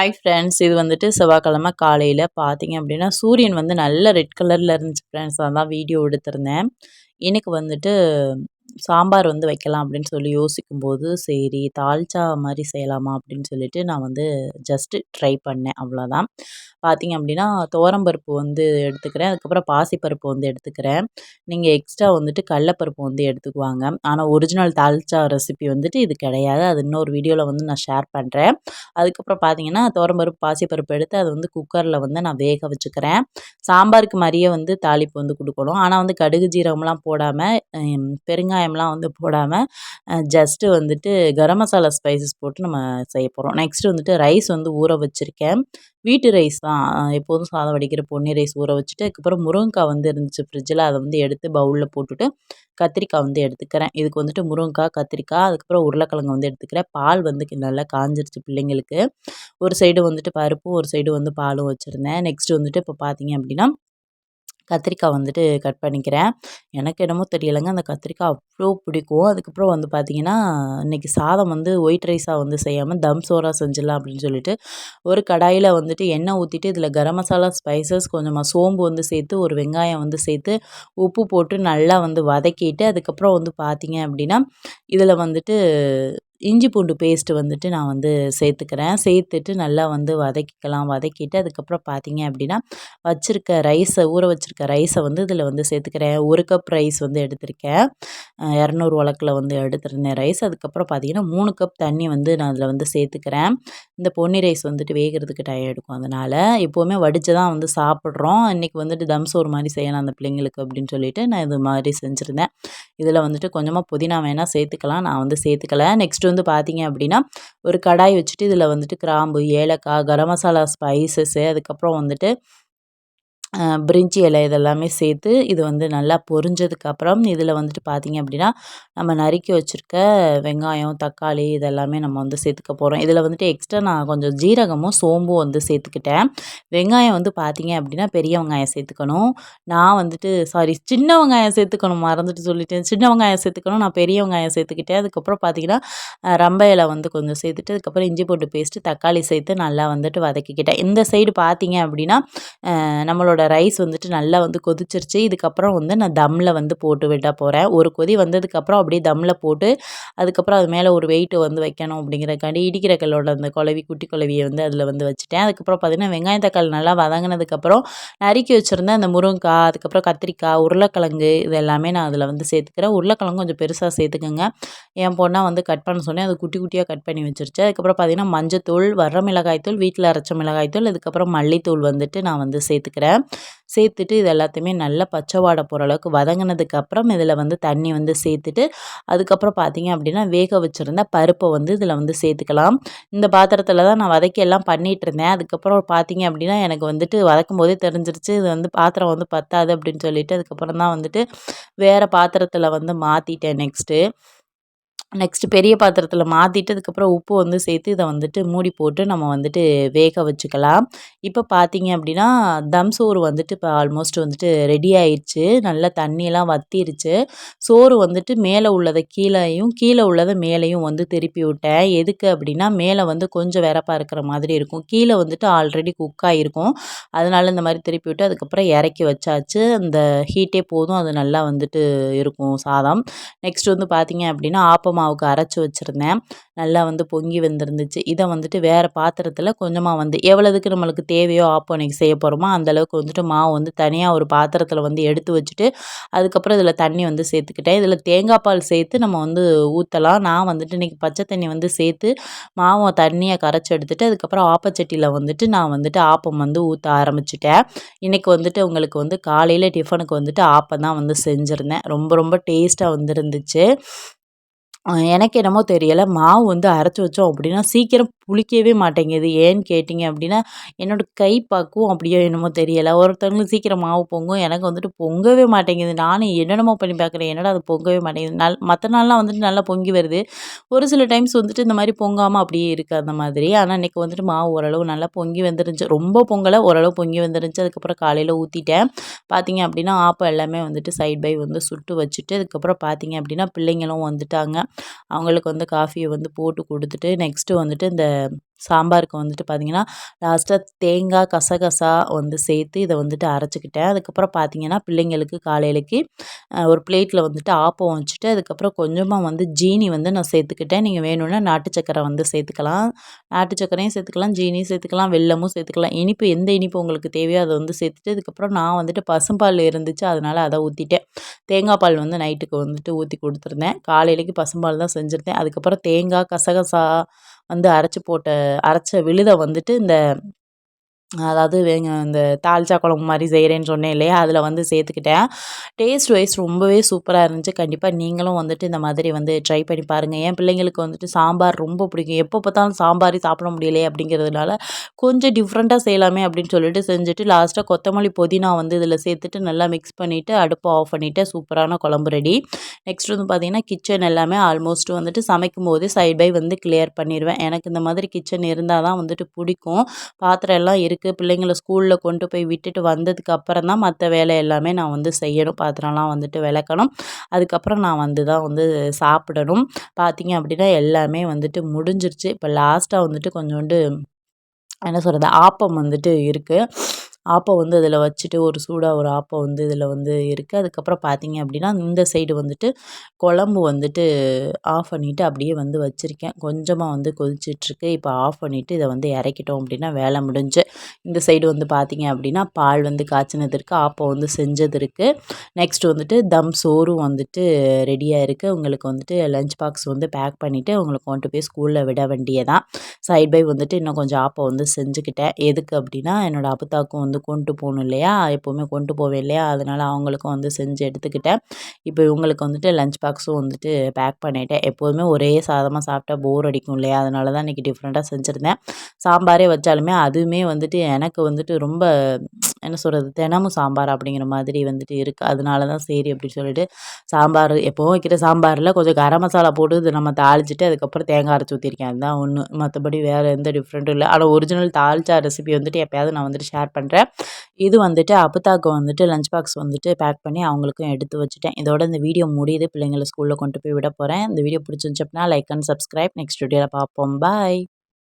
Hi friends இது வந்துட்டு செவ்வாய்க்கிழமை காலையில் பார்த்தீங்க அப்படின்னா சூரியன் வந்து நல்ல ரெட் கலரில் இருந்துச்சு ஃப்ரெண்ட்ஸ் அதான் வீடியோ எடுத்திருந்தேன். எனக்கு வந்துட்டு சாம்பார் வந்து வைக்கலாம் அப்படின்னு சொல்லி யோசிக்கும்போது சரி தால்ச்சா மாதிரி செய்யலாமா? அப்படின்னு சொல்லிட்டு நான் வந்து ஜஸ்ட்டு ட்ரை பண்ணேன் அவ்வளோதான் பார்த்திங்க அப்படின்னா துவரம்பருப்பு வந்து எடுத்துக்கிறேன். அதுக்கப்புறம் பாசிப்பருப்பு வந்து எடுத்துக்கிறேன். நீங்கள் எக்ஸ்ட்ரா வந்துட்டு கடலப்பருப்பு வந்து எடுத்துக்குவாங்க. ஆனால் ஒரிஜினல் தால்ச்சா ரெசிபி வந்துட்டு இது கிடையாது. அது இன்னொரு வீடியோவில் வந்து நான் ஷேர் பண்ணுறேன் அதுக்கப்புறம் பார்த்தீங்கன்னா துவரம்பருப்பு பாசிப்பருப்பு எடுத்து அதை வந்து குக்கரில் வந்து நான் வேக வச்சுக்கிறேன். சாம்பாருக்கு மாதிரியே வந்து தாளிப்பு வந்து கொடுக்கணும். ஆனால் வந்து கடுகு ஜீரகம்லாம் போடாமல் வெங்காயம்லாம் வந்து போடாமல் ஜஸ்ட்டு வந்துட்டு கரம் மசாலா ஸ்பைசஸ் போட்டு நம்ம செய்ய போகிறோம் நெக்ஸ்ட்டு வந்துட்டு ரைஸ் வந்து ஊற வச்சுருக்கேன். வீட்டு ரைஸ் தான். எப்போதும் சாதம் வடிக்கிற பொன்னி ரைஸ் ஊற வச்சுட்டு அதுக்கப்புறம் முருங்கைக்காய் வந்து இருந்துச்சு ஃப்ரிட்ஜில் அதை வந்து எடுத்து பவுலில் போட்டுட்டு கத்திரிக்காய் வந்து எடுத்துக்கிறேன். இதுக்கு வந்துட்டு முருங்கைக்காய் கத்திரிக்காய் அதுக்கப்புறம் உருளைக்கிழங்கு வந்து எடுத்துக்கிறேன். பால் வந்து நல்லா காஞ்சிருச்சு பிள்ளைங்களுக்கு. ஒரு சைடு வந்துட்டு பருப்பும் ஒரு சைடு வந்து பாலும் வச்சுருந்தேன். நெக்ஸ்ட்டு வந்துட்டு இப்போ பார்த்தீங்க அப்படின்னா கத்திரிக்காய் வந்துட்டு கட் பண்ணிக்கிறேன். எனக்கு என்னமோ தெரியலைங்க அந்த கத்திரிக்காய் அவ்வளோ பிடிக்கும். அதுக்கப்புறம் வந்து பார்த்திங்கன்னா இன்றைக்கி சாதம் வந்து ஒயிட் ரைஸாக வந்து செய்யாமல் தம் சோறாக செஞ்சிடலாம் அப்படின்னு சொல்லிட்டு ஒரு கடாயில் வந்துட்டு எண்ணெய் ஊற்றிட்டு இதில் கரம் மசாலா ஸ்பைசஸ் கொஞ்சமாக சோம்பு வந்து சேர்த்து ஒரு வெங்காயம் வந்து சேர்த்து உப்பு போட்டு நல்லா வந்து வதக்கிட்டு அதுக்கப்புறம் வந்து பார்த்திங்க அப்படின்னா இதில் வந்துட்டு இஞ்சி பூண்டு பேஸ்ட்டு வந்துட்டு நான் வந்து சேர்த்துக்கிறேன். சேர்த்துட்டு நல்லா வந்து வதக்கிக்கலாம். வதக்கிட்டு அதுக்கப்புறம் பார்த்தீங்க அப்படின்னா வச்சுருக்க ரைஸை ஊற வச்சுருக்க ரைஸை வந்து இதில் வந்து சேர்த்துக்கிறேன். ஒரு கப் ரைஸ் வந்து எடுத்திருக்கேன். இரநூறு வழக்கில் வந்து எடுத்திருந்தேன் ரைஸ் அதுக்கப்புறம் பார்த்தீங்கன்னா மூணு கப் தண்ணி வந்து நான் அதில் வந்து சேர்த்துக்கிறேன். இந்த பொன்னி ரைஸ் வந்துட்டு வேகிறதுக்கு டயம் எடுக்கும். அதனால் எப்போவுமே வடித்து தான் வந்து சாப்பிட்றோம். இன்றைக்கி வந்துட்டு தம் சோறு மாதிரி செய்யலாம் அந்த பிள்ளைங்களுக்கு அப்படின்னு சொல்லிட்டு நான் இது மாதிரி செஞ்சுருந்தேன். இதில் வந்துட்டு கொஞ்சமாக புதினா வேணால் சேர்த்துக்கலாம். நான் வந்து சேர்த்துக்கல. நெக்ஸ்ட்டு வந்து பார்த்தீங்க அப்படின்னா ஒரு கடாய் வச்சுட்டு இதில் வந்துட்டு கிராம்பு ஏலக்காய் கரம் மசாலா ஸ்பைசஸ்ஸு அதுக்கப்புறம் வந்துட்டு பிரிஞ்சி இலை இதெல்லாமே சேர்த்து இது வந்து நல்லா பொரிஞ்சதுக்கப்புறம் இதில் வந்துட்டு பார்த்திங்க அப்படின்னா நம்ம நறுக்கி வச்சுருக்க வெங்காயம் தக்காளி இதெல்லாமே நம்ம வந்து சேர்த்துக்க போகிறோம் இதில் வந்துட்டு எக்ஸ்ட்ரா நான் கொஞ்சம் ஜீரகமும் சோம்பும் வந்து சேர்த்துக்கிட்டேன். வெங்காயம் வந்து பார்த்திங்க அப்படின்னா பெரிய வெங்காயம் சேர்த்துக்கணும். நான் வந்துட்டு சாரி சின்ன வெங்காயம் சேர்த்துக்கணும் மறந்துட்டு சொல்லிட்டேன். சின்ன வெங்காயம் சேர்த்துக்கணும் நான் பெரிய வெங்காயம் சேர்த்துக்கிட்டேன். அதுக்கப்புறம் பார்த்திங்கன்னா ரம்ப இலை வந்து கொஞ்சம் சேர்த்துட்டு அதுக்கப்புறம் இஞ்சி போட்டு பேஸ்ட்டு தக்காளி சேர்த்து நல்லா வந்துட்டு வதக்கிக்கிட்டேன். இந்த சைடு பார்த்திங்க அப்படின்னா நம்மளோட என்னோடய ரைஸ் வந்துட்டு நல்லா வந்து கொதிச்சிருச்சு. இதுக்கப்புறம் வந்து நான் தம்மில் வந்து போட்டு விட போகிறேன் ஒரு கொதி வந்ததுக்கப்புறம் அப்படியே தம்மில் போட்டு அதுக்கப்புறம் அது மேலே ஒரு வெயிட்டு வந்து வைக்கணும் அப்படிங்கிறக்காண்டி இடிக்கிற கல்லோட அந்த குழவி குட்டி குழவியை வந்து அதில் வந்து வச்சுட்டேன். அதுக்கப்புறம் பார்த்திங்கன்னா வெங்காயம் தக்காளி நல்லா வதங்கினதுக்கப்புறம் நறுக்கி வச்சுருந்தேன் அந்த முருங்கைக்காய் அதுக்கப்புறம் கத்திரிக்காய் உருளைக்கிழங்கு இது எல்லாமே நான் அதில் வந்து சேர்த்துக்கிறேன். உருளைக்கிழங்கு கொஞ்சம் பெருசாக சேர்த்துக்கோங்க. என் பொண்ணாக வந்து கட் பண்ண சொன்னேன். அது குட்டி குட்டியாக கட் பண்ணி வச்சிருச்சு. அதுக்கப்புறம் பார்த்திங்கன்னா மஞ்சத்தூள் வர மிளகாய்த்தூள் வீட்டில் அரைச்ச மிளகாய்த்தூள் அதுக்கப்புறம் மல்லித்தூள் வந்துட்டு நான் வந்து சேர்த்துக்கிறேன். சேர்த்துட்டு இது எல்லாத்தையுமே நல்லா பச்சை வாடை போகிற அளவுக்கு வதங்கினதுக்கு அப்புறம் இதில் வந்து தண்ணி வந்து சேர்த்துட்டு அதுக்கப்புறம் பார்த்திங்க அப்படின்னா வேக வச்சுருந்த பருப்பை வந்து இதில் வந்து சேர்த்துக்கலாம். இந்த பாத்திரத்தில் தான் நான் வதக்கி எல்லாம் பண்ணிகிட்டு இருந்தேன். அதுக்கப்புறம் பார்த்திங்க அப்படின்னா எனக்கு வந்துட்டு வதக்கும் போதே தெரிஞ்சிருச்சு. இது வந்து பாத்திரம் வந்து பத்தாது அப்படின்னு சொல்லிட்டு அதுக்கப்புறம் தான் வந்துட்டு வேறு பாத்திரத்தில் வந்து மாற்றிட்டேன் நெக்ஸ்ட்டு நெக்ஸ்ட்டு பெரிய பாத்திரத்தில் மாற்றிட்டு அதுக்கப்புறம் உப்பு வந்து சேர்த்து இதை வந்துட்டு மூடி போட்டு நம்ம வந்துட்டு வேக வச்சுக்கலாம். இப்போ பார்த்தீங்க அப்படின்னா தம் சோறு வந்துட்டு இப்போ ஆல்மோஸ்ட் வந்துட்டு ரெடி ஆயிடுச்சு நல்லா தண்ணியெல்லாம் வத்திருச்சு. சோறு வந்துட்டு மேலே உள்ளதை கீழேயும் கீழே உள்ளதை மேலேயும் வந்து திருப்பி விட்டேன். எதுக்கு அப்படின்னா மேலே வந்து கொஞ்சம் வெறப்பாக இருக்கிற மாதிரி இருக்கும். கீழே வந்துட்டு ஆல்ரெடி குக் ஆகிருக்கும் அதனால் இந்த மாதிரி திருப்பி விட்டு அதுக்கப்புறம் இறக்கி வச்சாச்சு. அந்த ஹீட்டே போதும். அது நல்லா வந்துட்டு இருக்கும் சாதம். நெக்ஸ்ட் வந்து பார்த்தீங்க அப்படின்னா ஆப்பம் மாவுக்கு அரைச்சி வச்சுருந்தேன். நல்லா வந்து பொங்கி வந்துருந்துச்சு. இதை வந்துட்டு வேறு பாத்திரத்தில் கொஞ்சமாக வந்து எவ்வளோதுக்கு நம்மளுக்கு தேவையோ ஆப்போ அன்றைக்கி செய்ய போகிறோமோ அந்தளவுக்கு வந்துட்டு மாவு வந்து தனியாக ஒரு பாத்திரத்தில் வந்து எடுத்து வச்சுட்டு அதுக்கப்புறம் இதில் தண்ணி வந்து சேர்த்துக்கிட்டேன். இதில் தேங்காய் பால் சேர்த்து நம்ம வந்து ஊற்றலாம் நான் வந்துட்டு இன்றைக்கி பச்சை தண்ணி வந்து சேர்த்து மாவை தண்ணியை கரைச்சி எடுத்துகிட்டு அதுக்கப்புறம் ஆப்பச்சட்டியில் வந்துட்டு நான் வந்துட்டு ஆப்பம் வந்து ஊற்ற ஆரம்பிச்சிட்டேன். இன்றைக்கி வந்துட்டு உங்களுக்கு வந்து காலையில் டிஃபனுக்கு வந்துட்டு ஆப்பம் தான் வந்து செஞ்சுருந்தேன். ரொம்ப ரொம்ப டேஸ்ட்டாக வந்துருந்துச்சு. எனக்கு என்னமோ தெரியலை. மாவு வந்து அரைச்சி வச்சோம் அப்படின்னா சீக்கிரம் புளிக்கவே மாட்டேங்குது. ஏன்னு கேட்டிங்க அப்படின்னா என்னோடய கை பக்குவம் அப்படியோ என்னமோ தெரியலை. ஒருத்தவங்களுக்கு சீக்கிரம் மாவு பொங்கும். எனக்கு வந்துட்டு பொங்கவே மாட்டேங்குது. நானும் என்னென்னமோ பண்ணி பார்க்குறேன் என்னடா அது பொங்கவே மாட்டேங்குது. நல் மற்ற நாள்லாம் வந்துட்டு நல்லா பொங்கி வருது. ஒரு சில டைம்ஸ் வந்துட்டு இந்த மாதிரி பொங்காமல் அப்படியே இருக்குது அந்த மாதிரி. ஆனால் இன்றைக்கி வந்துட்டு மாவு ஓரளவு நல்லா பொங்கி வந்துருந்துச்சு. ரொம்ப பொங்கலை ஓரளவு பொங்கி வந்துருந்துச்சு. அதுக்கப்புறம் காலையில் ஊற்றிட்டேன் பார்த்தீங்க அப்படின்னா ஆப்பம் எல்லாமே வந்துட்டு சைட் பை வந்து சுட்டு வச்சுட்டு அதுக்கப்புறம் பார்த்தீங்க அப்படின்னா பிள்ளைங்களும் வந்துட்டாங்க. அவங்களுக்கு வந்து காஃபியை வந்து போட்டு கொடுத்துட்டு நெக்ஸ்ட்டு வந்துட்டு இந்த சாம்பாருக்கு வந்துட்டு பார்த்திங்கன்னா லாஸ்ட்டாக தேங்காய் கசகசா வந்து சேர்த்து இதை வந்துட்டு அரைச்சிக்கிட்டேன். அதுக்கப்புறம் பார்த்திங்கன்னா பிள்ளைங்களுக்கு காலையிலக்கு ஒரு பிளேட்டில் வந்துட்டு ஆப்பம் வச்சுட்டு அதுக்கப்புறம் கொஞ்சமாக வந்து ஜீனி வந்து நான் சேர்த்துக்கிட்டேன். நீங்கள் வேணும்னா நாட்டு சக்கரை வந்து சேர்த்துக்கலாம். நாட்டு சக்கரையும் சேர்த்துக்கலாம் ஜீனியும் சேர்த்துக்கலாம் வெல்லமும் சேர்த்துக்கலாம். இனிப்பு எந்த இனிப்பு உங்களுக்கு தேவையோ அதை வந்து சேர்த்துட்டு அதுக்கப்புறம் நான் வந்துட்டு பசும்பால் இருந்துச்சு அதனால் அதை ஊற்றிட்டேன் தேங்காய் பால் வந்து நைட்டுக்கு வந்துட்டு ஊற்றி கொடுத்துருந்தேன். காலையிலக்கு பசும்பால் தான் செஞ்சுருந்தேன். அதுக்கப்புறம் தேங்காய் கசகசா வந்து அரைச்சி போட்ட அரைச்ச விழுதை வந்துட்டு இந்த அதாவது இந்த தாளிச்சா குழம்பு மாதிரி செய்கிறேன்னு சொன்னேன் இல்லையா? அதில் வந்து சேர்த்துக்கிட்டேன். டேஸ்ட் வைஸ் ரொம்பவே சூப்பராக இருந்துச்சு. கண்டிப்பாக நீங்களும் வந்துட்டு இந்த மாதிரி வந்து ட்ரை பண்ணி பாருங்கள் என் பிள்ளைங்களுக்கு வந்துட்டு சாம்பார் ரொம்ப பிடிக்கும். எப்போ பார்த்தாலும் சாம்பார் சாப்பிட முடியலையே அப்படிங்கிறதுனால கொஞ்சம் டிஃப்ரெண்ட்டாக செய்யலாமே அப்படின்னு சொல்லிட்டு செஞ்சுட்டு லாஸ்ட்டாக கொத்தமல்லி புதினா வந்து இதில் சேர்த்துட்டு நல்லா மிக்ஸ் பண்ணிவிட்டு அடுப்பை ஆஃப் பண்ணிவிட்டு சூப்பரான குழம்பு ரெடி நெக்ஸ்ட் வந்து பார்த்திங்கன்னா கிச்சன் எல்லாமே ஆல்மோஸ்ட் வந்துட்டு சமைக்கும் போது சைட் பை வந்து கிளியர் பண்ணிடுவேன் எனக்கு இந்த மாதிரி கிச்சன் இருந்தால் தான் வந்துட்டு பிடிக்கும். பாத்திரம் எல்லாம் இருக்குது இருக்குது பிள்ளைங்களை ஸ்கூலில் கொண்டு போய் விட்டுட்டு வந்ததுக்கு அப்புறம் தான் மற்ற வேலை எல்லாமே நான் வந்து செய்யணும். பாத்திரம்லாம் வந்துட்டு விளக்கணும். அதுக்கப்புறம் நான் வந்து தான் வந்து சாப்பிடணும். பார்த்திங்க அப்படின்னா எல்லாமே வந்துட்டு முடிஞ்சிருச்சு. இப்போ லாஸ்ட்டாக வந்துட்டு கொஞ்சோண்டு என்ன சொல்கிறது ஆப்பம் வந்துட்டு இருக்குது ஆப்பம் வந்து அதில் வச்சுட்டு ஒரு சூடாக ஒரு ஆப்பம் வந்து இதில் வந்து இருக்குது அதுக்கப்புறம் பார்த்தீங்க அப்படின்னா இந்த சைடு வந்துட்டு குழம்பு வந்துட்டு ஆஃப் பண்ணிவிட்டு அப்படியே வந்து வச்சுருக்கேன். கொஞ்சமாக வந்து கொதிச்சிட்ருக்கு. இப்போ ஆஃப் பண்ணிவிட்டு இதை வந்து இறக்கிட்டோம் அப்படின்னா வேலை முடிஞ்சு இந்த சைடு வந்து பார்த்தீங்க அப்படின்னா பால் வந்து காய்ச்சினது இருக்குது ஆப்பம் வந்து செஞ்சது இருக்குது நெக்ஸ்ட் வந்துட்டு தம் சோறும் வந்துட்டு ரெடியாக இருக்குது உங்களுக்கு வந்துட்டு லஞ்ச் பாக்ஸ் வந்து பேக் பண்ணிவிட்டு உங்களுக்கு கொண்டு போய் ஸ்கூலில் விட வேண்டியதான் சைட் பை வந்துட்டு இன்னும் கொஞ்சம் ஆப்பம் வந்து செஞ்சுக்கிட்டேன். எதுக்கு அப்படின்னா என்னோடய அபுத்தாக்கும் வந்து கொண்டு போகணும் இல்லையா? எப்போவுமே கொண்டு போவேன் இல்லையா? அதனால் அவங்களுக்கும் வந்து செஞ்சு எடுத்துக்கிட்டேன். இப்போ இவங்களுக்கு வந்துட்டு லஞ்ச் பாக்ஸும் வந்துட்டு பேக் பண்ணிட்டேன். எப்போதுமே ஒரே சாதமாக சாப்பிட்டா போர் அடிக்கும் இல்லையா? அதனால தான் இன்றைக்கி டிஃப்ரெண்ட்டாக செஞ்சுருந்தேன். சாம்பாரே வச்சாலுமே அதுவுமே வந்துட்டு எனக்கு வந்துட்டு ரொம்ப என்ன சொல்கிறது தினமும் சாம்பார் அப்படிங்கிற மாதிரி வந்துட்டு இருக்குது அதனால தான் சரி அப்படின்னு சொல்லிட்டு சாம்பார் எப்போவும் வைக்கிற சாம்பாரில் கொஞ்சம் கரம் மசாலா போட்டு இது நம்ம தாளிச்சிட்டு அதுக்கப்புறம் தேங்காய் அரைச்சி ஊற்றிருக்கேன் அதுதான் ஒன்று மற்றபடி வேறு எந்த டிஃப்ரெண்ட்டும் இல்லை. ஆனால் ஒரிஜினல் தாளிச்சா ரெசிபி வந்துட்டு எப்போயாவது நான் வந்துட்டு ஷேர் பண்ணுறேன் இது வந்துட்டு அபுதாக்கு வந்துட்டு லஞ்ச் பாக்ஸ் வந்துட்டு பேக் பண்ணி அவங்களுக்கும் எடுத்து வச்சுட்டேன். இதோட இந்த வீடியோ முடியுது. பிள்ளைங்களை ஸ்கூலில் கொண்டு போய் விட போகிறேன் இந்த வீடியோ பிடிச்சிருந்துச்சு அப்படின்னா லைக் அண்ட் சப்ஸ்கிரைப் நெக்ஸ்ட் வீடியோவில் பார்ப்போம். பாய்